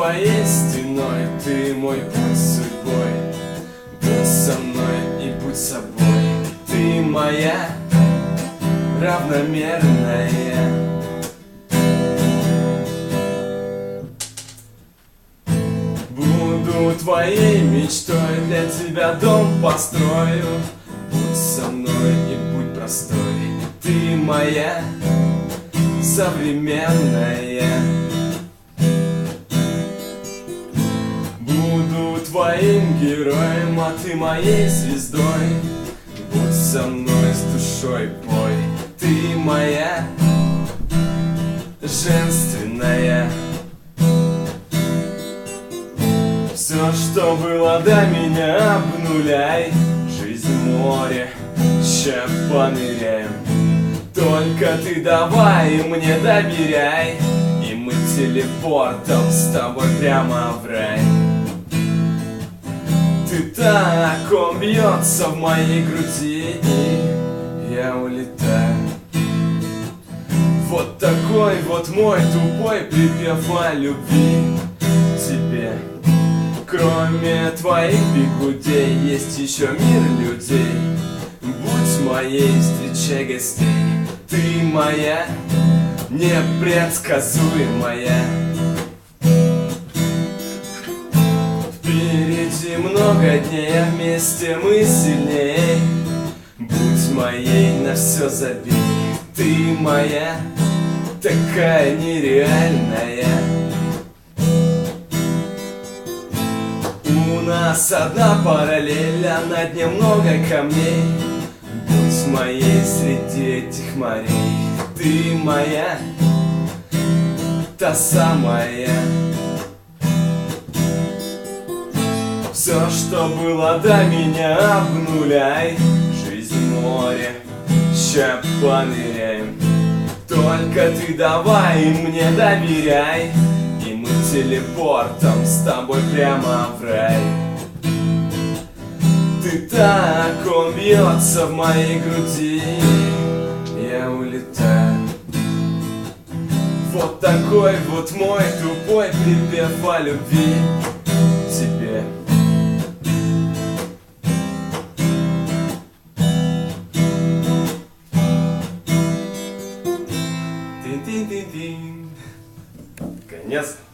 твоей стеной Ты мой путь судьбой. Будь со мной и будь собой. Ты моя равномерная. Буду твоей мечтой Для тебя дом построю. Будь со мной и будь простой. Ты моя современная твоим героем, а ты моей звездой. Будь со мной с душой пой. Ты моя женственная. Все, что было до меня, обнуляй. Жизнь море, ща поныряем Только ты давай мне доверяй. И мы телепортом с тобой прямо в рай Ты так, он бьется в моей груди И я улетаю. Вот такой вот мой тупой припев о любви тебе. Кроме твоих бегудей есть еще мир людей. Будь моей, встречай гостей Ты моя, непредсказуемая много дней, а вместе мы сильнее. Будь моей, на все забей. Ты моя, такая нереальная. У нас одна параллель, а на дне много камней. Будь моей среди этих морей. Ты моя, та самая Все, что было до меня, обнуляй. Жизнь море, ща поныряем Только ты давай мне доверяй. И мы телепортом с тобой прямо в рай. Ты так, он в моей груди. Я улетаю. Вот такой вот мой тупой припев о любви Ясно?